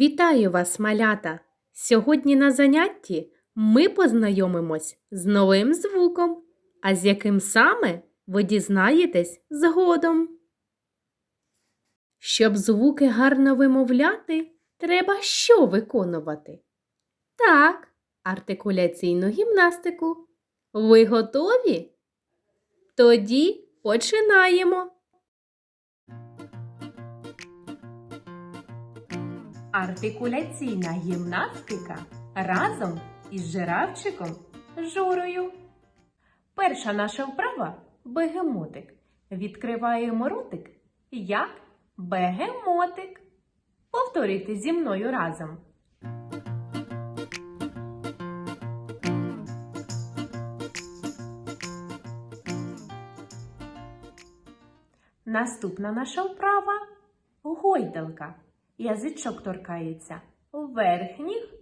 Вітаю вас, малята! Сьогодні на занятті ми познайомимось з новим звуком, а з яким саме ви дізнаєтесь згодом. Щоб звуки гарно вимовляти, треба що виконувати? Так, артикуляційну гімнастику. Ви готові? Тоді починаємо. Артикуляційна гімнастика разом із жирафчиком Журою. Перша наша вправа бегемотик. Відкриваємо ротик як бегемотик. Повторюйте зі мною разом. Наступна наша вправа гойдалка. Язичок торкається верхніх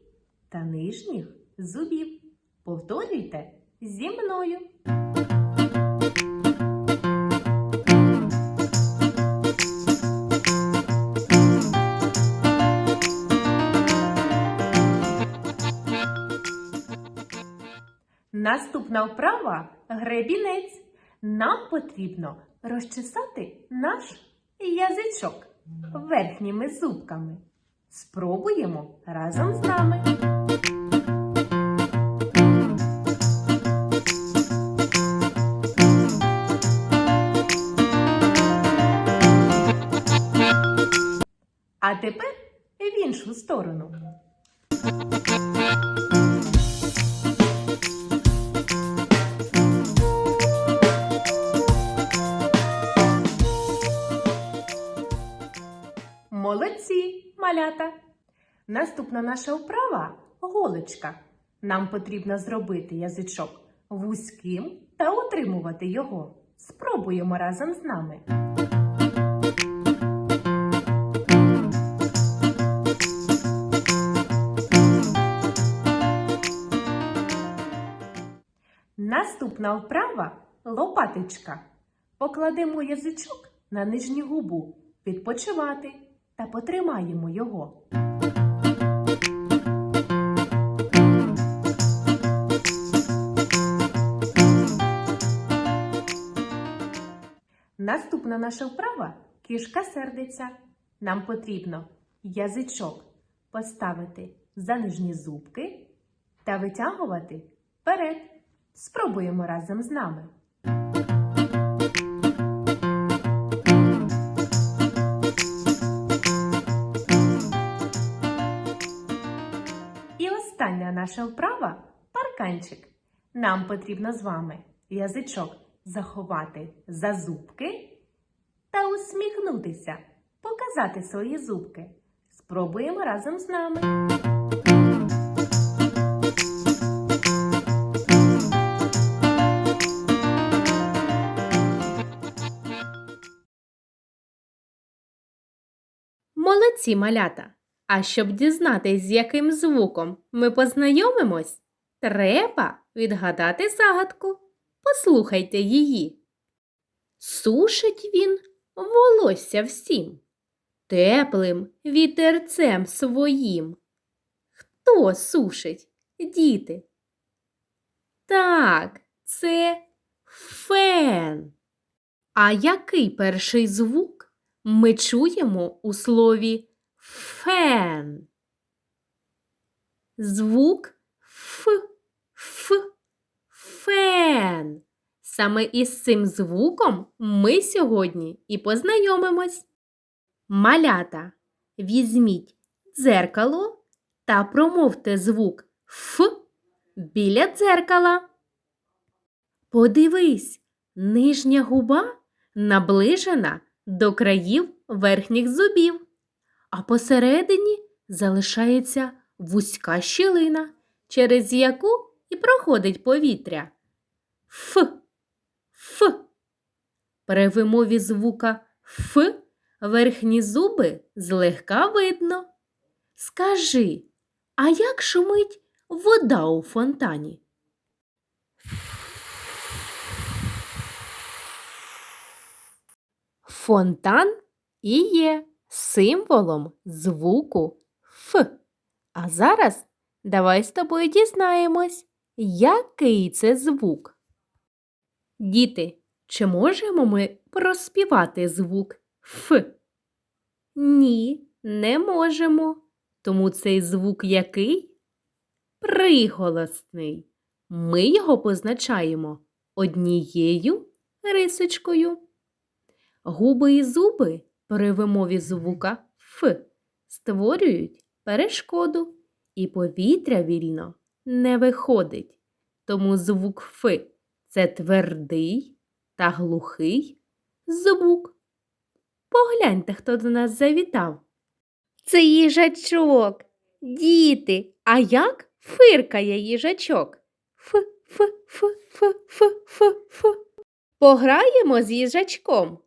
та нижніх зубів. Повторюйте зі мною. Наступна вправа гребінець. Нам потрібно розчесати наш язичок верхніми зубками. Спробуємо разом з нами. А тепер в іншу сторону. Малята! Наступна наша вправа голочка. Нам потрібно зробити язичок вузьким та утримувати його. Спробуємо разом з нами. Наступна вправа лопаточка. Покладемо язичок на нижню губу, відпочивати та потримаємо його. Наступна наша вправа кішка сердиться. Нам потрібно язичок поставити за нижні зубки та витягувати вперед. Спробуємо разом з нами. Остання наша вправа парканчик. Нам потрібно з вами язичок заховати за зубки та усміхнутися, показати свої зубки. Спробуємо разом з нами. Молодці малята! А щоб дізнатись, з яким звуком ми познайомимось, треба відгадати загадку. Послухайте її. Сушить він волосся всім, теплим вітерцем своїм. Хто сушить, діти? Так, це фен. А який перший звук ми чуємо у слові фен? Звук Ф, Ф, фен. Саме із цим звуком ми сьогодні і познайомимось. Малята, візьміть дзеркало та промовте звук Ф біля дзеркала. Подивись, нижня губа наближена до країв верхніх зубів, а посередині залишається вузька щілина, через яку і проходить повітря. Ф. Ф. При вимові звука Ф верхні зуби злегка видно. Скажи, а як шумить вода у фонтані? Фонтан і є символом звуку Ф. А зараз давай з тобою дізнаємось, який це звук. Діти, чи можемо ми проспівати звук Ф? Ні, не можемо. Тому цей звук який? Приголосний. Ми його позначаємо однією рисочкою. Губи і зуби при вимові звука Ф створюють перешкоду, і повітря вільно не виходить. Тому звук Ф це твердий та глухий звук. Погляньте, хто до нас завітав. Це їжачок. Діти, а як фиркає їжачок? Ф, ф, ф, ф, ф, ф, ф. Пограємо з їжачком.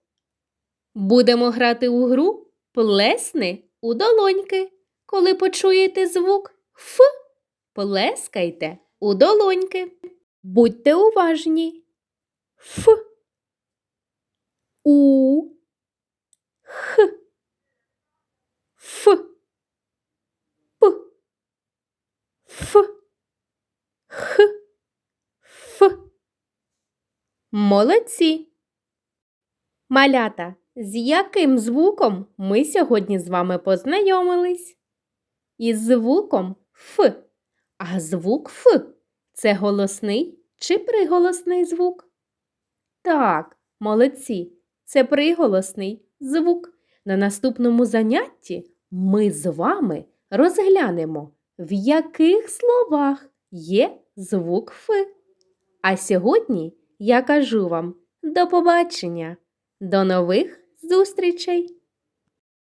Будемо грати у гру плесни у долоньки. Коли почуєте звук Ф, плескайте у долоньки. Будьте уважні. Ф. У. Х. Ф. П. Ф. Х. Ф. Молодці. Малята, з яким звуком ми сьогодні з вами познайомились? Із звуком Ф. А звук Ф це голосний чи приголосний звук? Так, молодці, це приголосний звук. На наступному занятті ми з вами розглянемо, в яких словах є звук Ф. А сьогодні я кажу вам до побачення, до нових зустрічей!